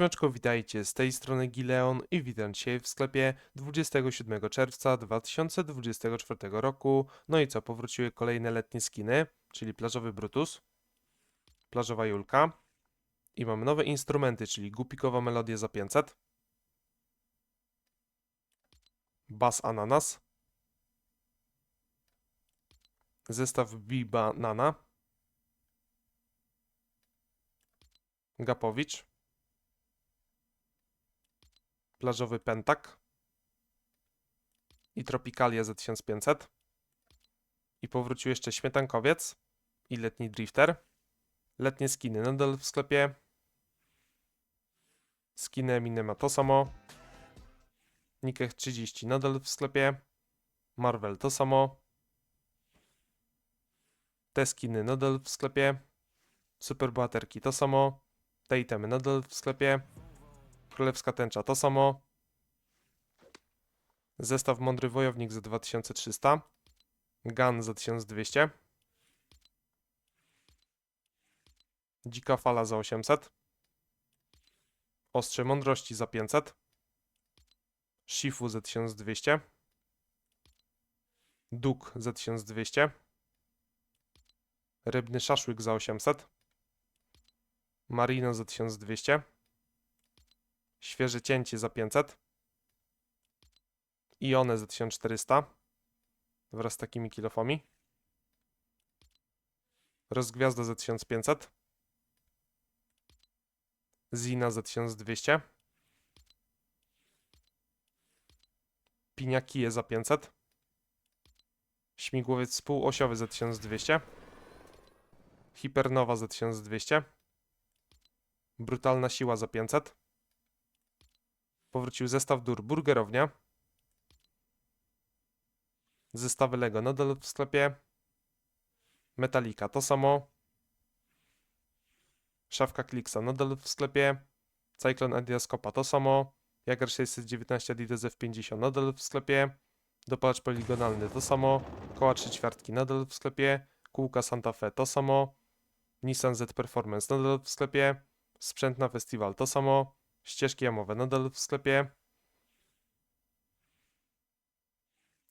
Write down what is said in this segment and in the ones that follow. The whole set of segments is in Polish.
Siemeczko, witajcie, z tej strony Gileon i witam dzisiaj w sklepie 27 czerwca 2024 roku. No i co, powróciły kolejne letnie skiny, czyli plażowy Brutus, plażowa Julka i mamy nowe instrumenty, czyli gupikowa melodia za 500, bas ananas, zestaw Biba Nana, Gapowicz, plażowy pentak i tropikalia za 1500 i powrócił jeszcze śmietankowiec i letni drifter. Letnie skiny nadal w sklepie. Skiny Eminema to samo. Nikech 30 nadal w sklepie. Marvel to samo. Te skiny nadal w sklepie. Superbohaterki to samo. Te itemy nadal w sklepie Królewska tęcza to samo. Zestaw Mądry Wojownik za 2300. Gun za 1200. Dzika Fala za 800. Ostrze Mądrości za 500. Shifu za 1200. Duk za 1200. Rybny Szaszłyk za 800. Marino za 1200. Świeże cięcie za 500. I one za 1400. Wraz z takimi kilofami. Rozgwiazda za 1500. Zina za 1200. Piniakije za 500. Śmigłowiec współosiowy za 1200. Hipernowa za 1200. Brutalna siła za 500 powrócił zestaw dur burgerownia. Zestawy Lego nadal w sklepie. Metallica to samo. Szafka Klixa nadal w sklepie. Cyclone Adiascopa to samo. Jager 619 Adidas F50 nadal w sklepie. Dopalacz poligonalny to samo. Koła 3 ćwiartki nadal w sklepie. Kółka Santa Fe to samo. Nissan Z Performance nadal w sklepie. Sprzęt na festiwal to samo. Ścieżki jamowe nadal w sklepie.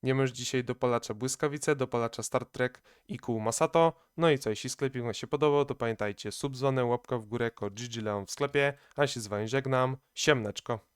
Nie już dzisiaj dopalacza błyskawice, dopalacza Star Trek i kół Masato. No i co, jeśli sklepik Wam się podobał, to pamiętajcie, sub łapka w górę, kod GG Leon w sklepie, a się z Wami żegnam, siemneczko.